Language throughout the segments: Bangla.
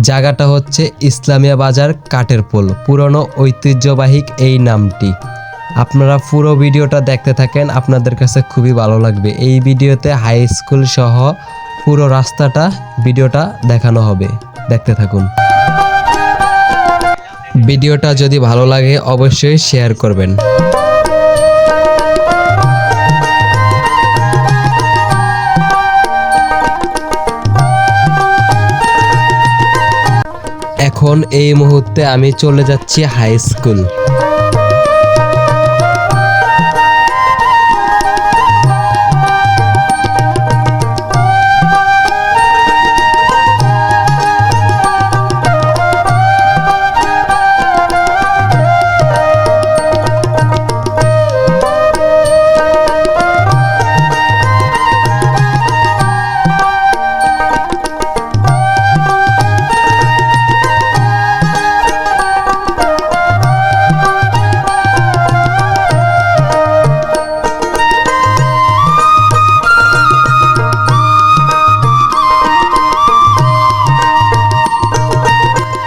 জায়গাটা হচ্ছে ইসলামিয়া বাজার কাঠের পোল। পুরনো ঐতিহ্যবাহী এই নামটি। আপনারা পুরো ভিডিওটা দেখতে থাকেন, আপনাদের কাছে খুবই ভালো লাগবে। এই ভিডিওতে হাই স্কুল সহ পুরো রাস্তাটা, ভিডিওটা দেখানো হবে। দেখতে থাকুন। ভিডিওটা যদি ভালো লাগে, অবশ্যই শেয়ার করবেন। এখন এই মুহূর্তে আমি চলে যাচ্ছি হাই স্কুল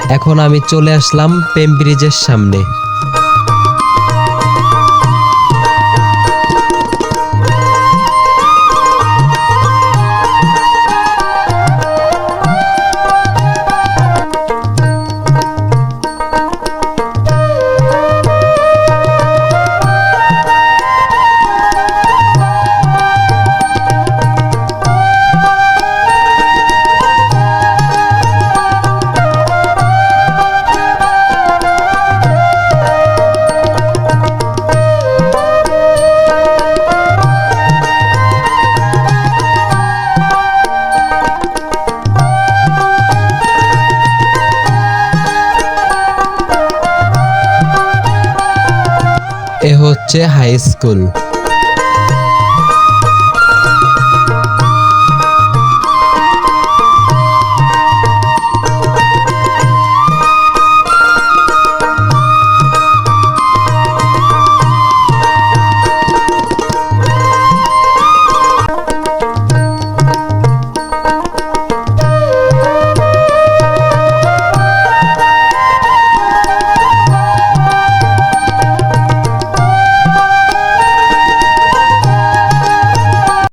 এখন আমি চলে আসলাম পেম ব্রিজের সামনে। এ হচ্ছে হাই স্কুল